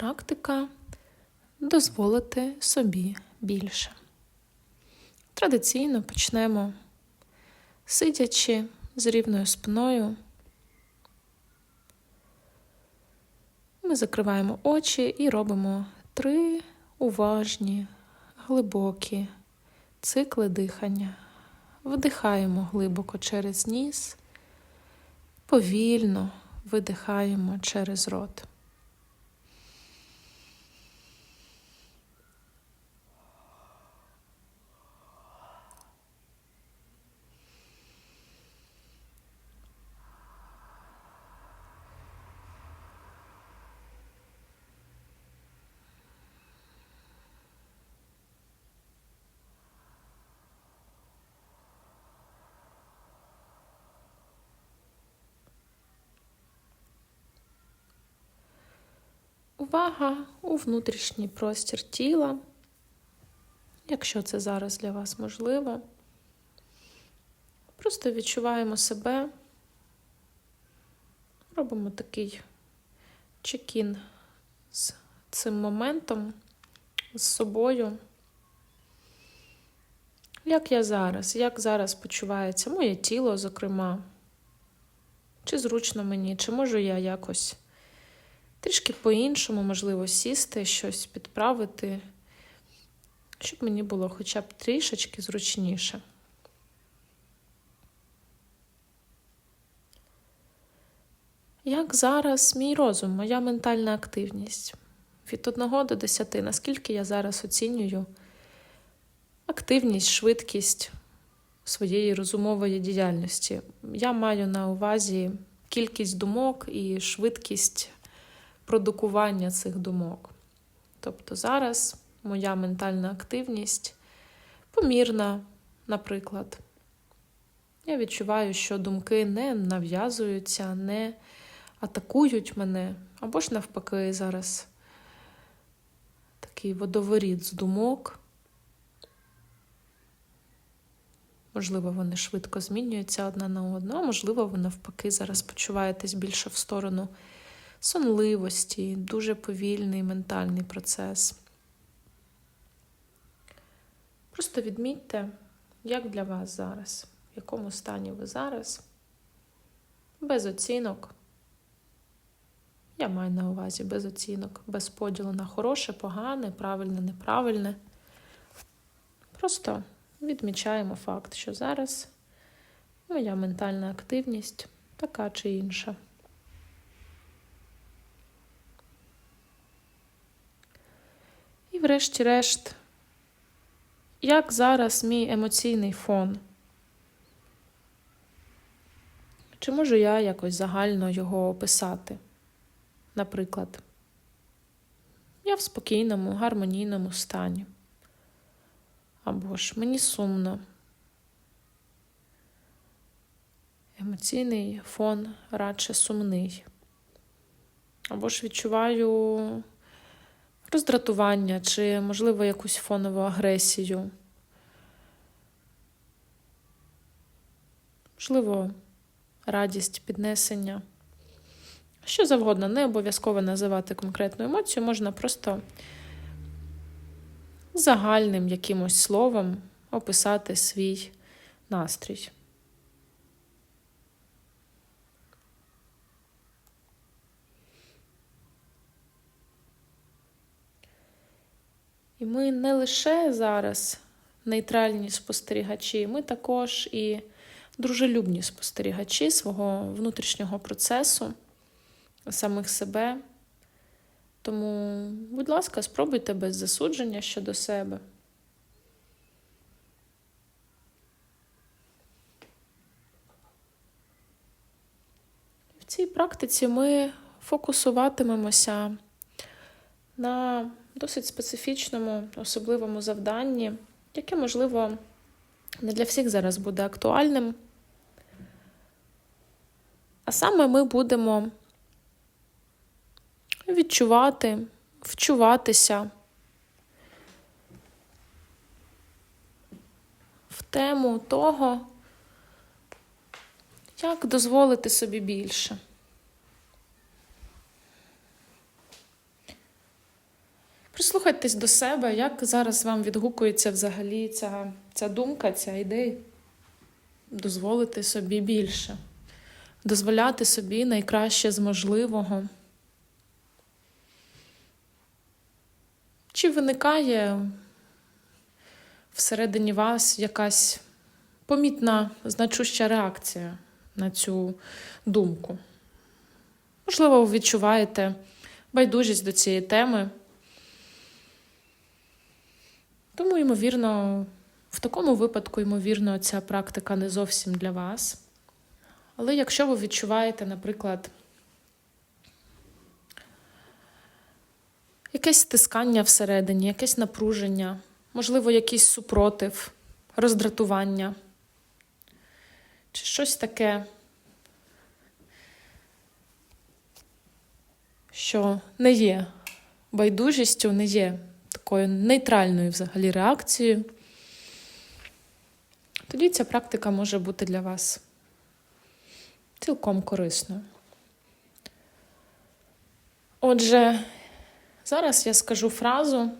практика дозволити собі більше. Традиційно почнемо сидячи з рівною спиною. Ми закриваємо очі і робимо три уважні, глибокі цикли дихання. Вдихаємо глибоко через ніс, повільно видихаємо через рот. Увага у внутрішній простір тіла, якщо це зараз для вас можливо. Просто відчуваємо себе, робимо такий чекін з цим моментом, з собою. Як я зараз, як зараз почувається моє тіло, зокрема, чи зручно мені, чи можу я якось трішки по-іншому, можливо, сісти, щось підправити, щоб мені було хоча б трішечки зручніше. Як зараз мій розум, моя ментальна активність? Від 1 до 10, наскільки я зараз оцінюю активність, швидкість своєї розумової діяльності? Я маю на увазі кількість думок і швидкість продукування цих думок. Тобто зараз моя ментальна активність помірна, наприклад. Я відчуваю, що думки не нав'язуються, не атакують мене, або ж навпаки, зараз такий водоворід з думок. Можливо, вони швидко змінюються одна на одну, а можливо, ви навпаки зараз почуваєтесь більше в сторону сонливості, дуже повільний ментальний процес. Просто відмітьте, як для вас зараз, в якому стані ви зараз, без оцінок. Я маю на увазі без оцінок, без поділу на хороше, погане, правильне, неправильне. Просто відмічаємо факт, що зараз моя ментальна активність така чи інша. І, врешті-решт, як зараз мій емоційний фон? Чи можу я якось загально його описати? Наприклад, я в спокійному, гармонійному стані. Або ж мені сумно. Емоційний фон радше сумний. Або ж відчуваю роздратування чи, можливо, якусь фонову агресію. Можливо, радість, піднесення. Що завгодно, не обов'язково називати конкретну емоцію, можна просто загальним якимось словом описати свій настрій. І ми не лише зараз нейтральні спостерігачі, ми також і дружелюбні спостерігачі свого внутрішнього процесу, самих себе. Тому, будь ласка, спробуйте без засудження щодо себе. В цій практиці ми фокусуватимемося на досить специфічному, особливому завданні, яке, можливо, не для всіх зараз буде актуальним. А саме ми будемо відчувати, вчуватися в тему того, як дозволити собі більше. Прислухайтесь до себе, як зараз вам відгукується взагалі ця, ця думка, ця ідея. Дозволити собі більше, дозволяти собі найкраще з можливого. Чи виникає всередині вас якась помітна, значуща реакція на цю думку? Можливо, ви відчуваєте байдужість до цієї теми. Тому, ймовірно, в такому випадку, ймовірно, ця практика не зовсім для вас. Але якщо ви відчуваєте, наприклад, якесь стискання всередині, якесь напруження, можливо, якийсь супротив, роздратування, чи щось таке, що не є байдужістю, не є такою нейтральною взагалі реакцією, тоді ця практика може бути для вас цілком корисною. Отже, зараз я скажу фразу,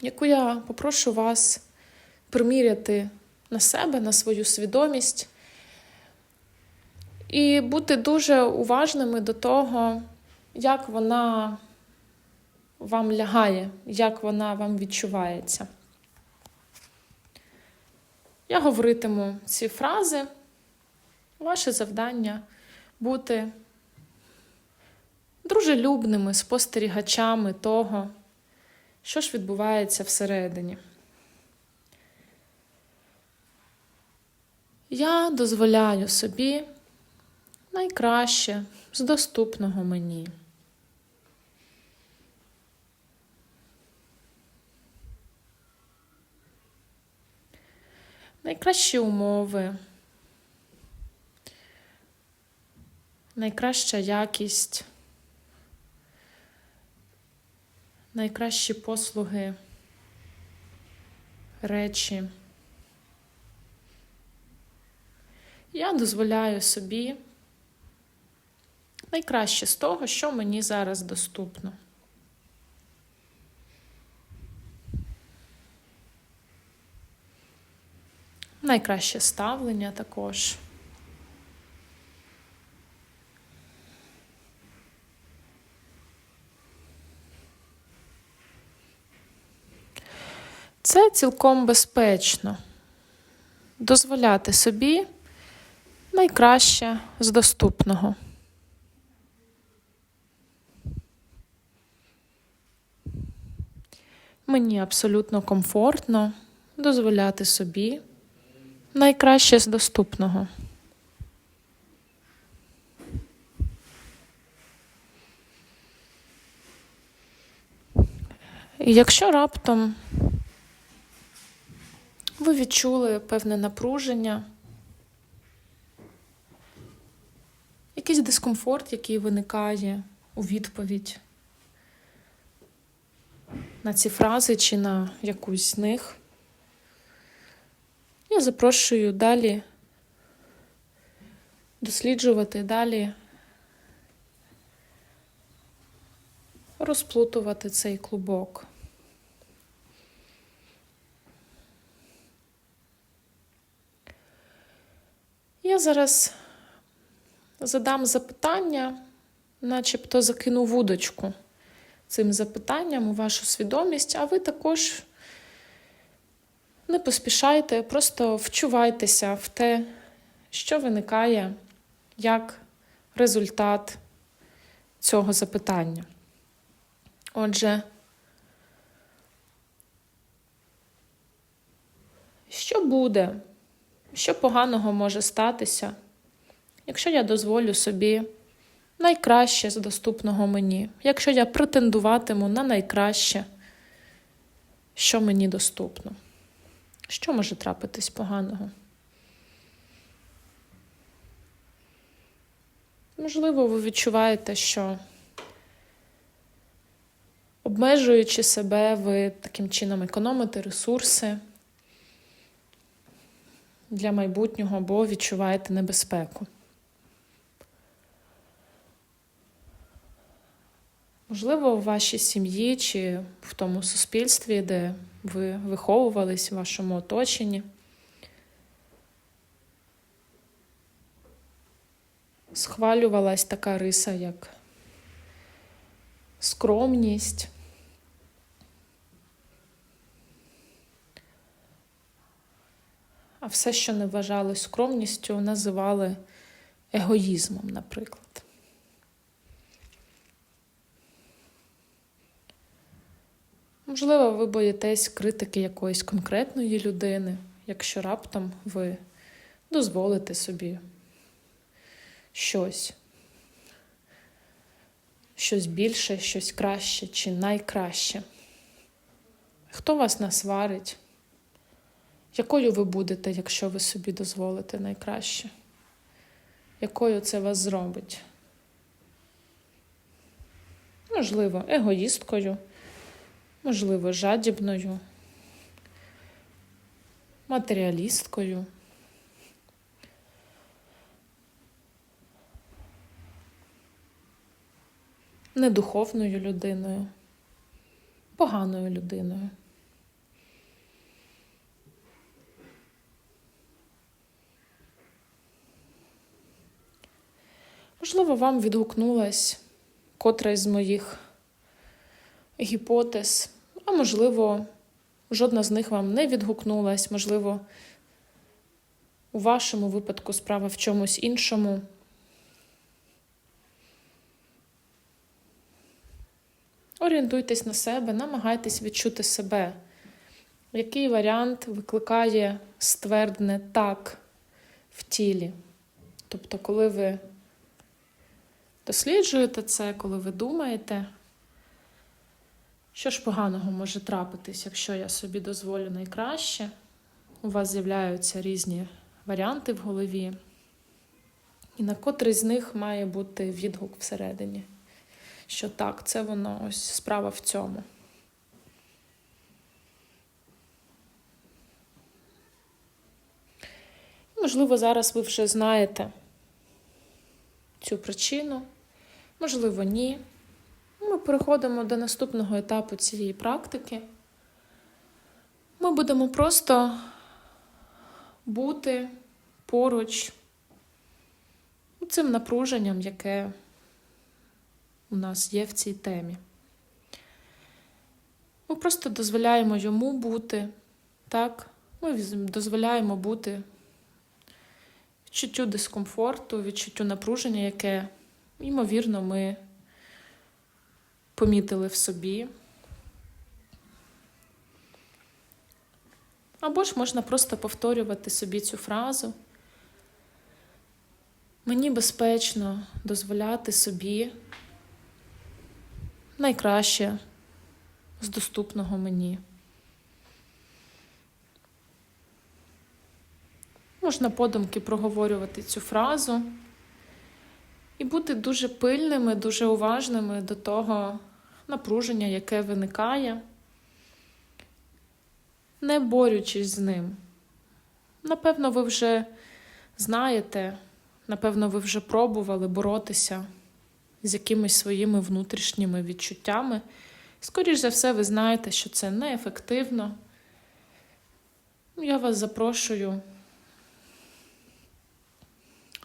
яку я попрошу вас приміряти на себе, на свою свідомість, і бути дуже уважними до того, як вона вам лягає, як вона вам відчувається. Я говоритиму ці фрази. Ваше завдання бути дружелюбними спостерігачами того, що ж відбувається всередині. Я дозволяю собі найкраще з доступного мені. Найкращі умови, найкраща якість, найкращі послуги, речі. Я дозволяю собі найкраще з того, що мені зараз доступно. Найкраще ставлення також. Це цілком безпечно. Дозволяти собі найкраще з доступного. Мені абсолютно комфортно дозволяти собі найкраще з доступного. І якщо раптом ви відчули певне напруження, якийсь дискомфорт, який виникає у відповідь на ці фрази чи на якусь з них, я запрошую далі досліджувати, далі розплутувати цей клубок. Я зараз задам запитання, начебто закину вудочку цим запитанням у вашу свідомість, а ви також не поспішайте, просто вчувайтеся в те, що виникає як результат цього запитання. Отже, що буде, що поганого може статися, якщо я дозволю собі найкраще з доступного мені, якщо я претендуватиму на найкраще, що мені доступно? Що може трапитись поганого? Можливо, ви відчуваєте, що обмежуючи себе, ви таким чином економите ресурси для майбутнього, бо відчуваєте небезпеку. Можливо, в вашій сім'ї чи в тому суспільстві, де ви виховувались в вашому оточенні. Схвалювалась така риса, як скромність. А все, що не вважалось скромністю, називали егоїзмом, наприклад. Можливо, ви боїтесь критики якоїсь конкретної людини, якщо раптом ви дозволите собі щось, щось більше, щось краще чи найкраще. Хто вас насварить? Якою ви будете, якщо ви собі дозволите найкраще? Якою це вас зробить? Можливо, егоїсткою, можливо, жадібною, матеріалісткою. Недуховною людиною, поганою людиною. Можливо, вам відгукнулась котра із моїх гіпотез, а можливо, жодна з них вам не відгукнулась, можливо, у вашому випадку справа в чомусь іншому. Орієнтуйтесь на себе, намагайтесь відчути себе. Який варіант викликає ствердне так в тілі? Тобто, коли ви досліджуєте це, коли ви думаєте, що ж поганого може трапитись, якщо я собі дозволю найкраще, у вас з'являються різні варіанти в голові, і на котрий з них має бути відгук всередині. Що так, це воно ось справа в цьому. Можливо, зараз ви вже знаєте цю причину, можливо, ні. Ми переходимо до наступного етапу цієї практики. Ми будемо просто бути поруч цим напруженням, яке у нас є в цій темі. Ми просто дозволяємо йому бути, так? Ми дозволяємо бути відчуттю дискомфорту, відчуттю напруження, яке, ймовірно, ми помітили в собі. Або ж можна просто повторювати собі цю фразу. Мені безпечно дозволяти собі найкраще з доступного мені. Можна подумки проговорювати цю фразу і бути дуже пильними, дуже уважними до того напруження, яке виникає, не борючись з ним. Напевно, ви вже знаєте, напевно, ви вже пробували боротися з якимись своїми внутрішніми відчуттями. Скоріше за все, ви знаєте, що це неефективно. Я вас запрошую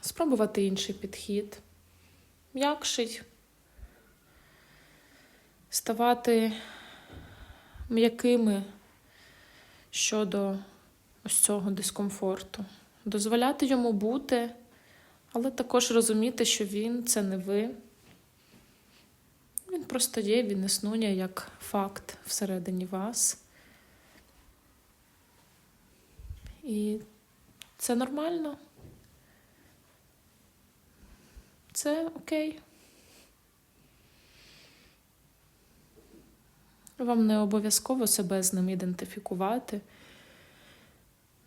спробувати інший підхід, м'якший, ставати м'якими щодо ось цього дискомфорту, дозволяти йому бути, але також розуміти, що він це не ви. Він просто є, він існує як факт всередині вас. І це нормально. Це окей. Вам не обов'язково себе з ним ідентифікувати,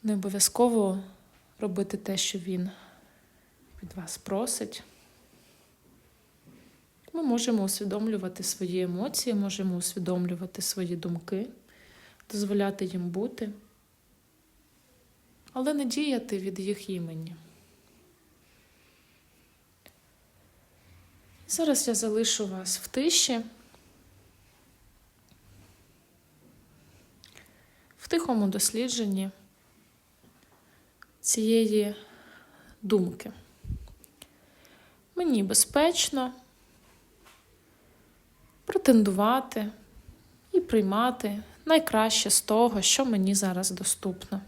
не обов'язково робити те, що він від вас просить. Ми можемо усвідомлювати свої емоції, можемо усвідомлювати свої думки, дозволяти їм бути, але не діяти від їх імені. Зараз я залишу вас в тиші, в тихому дослідженні цієї думки. Мені безпечно претендувати і приймати найкраще з того, що мені зараз доступно.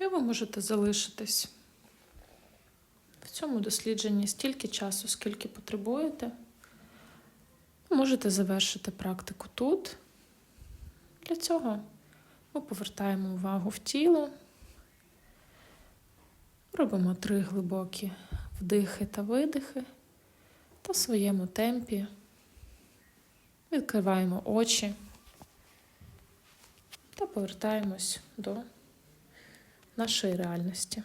І ви можете залишитись в цьому дослідженні стільки часу, скільки потребуєте. Можете завершити практику тут. Для цього ми повертаємо увагу в тіло, робимо три глибокі вдихи та видихи та в своєму темпі відкриваємо очі та повертаємось до нашої реальності.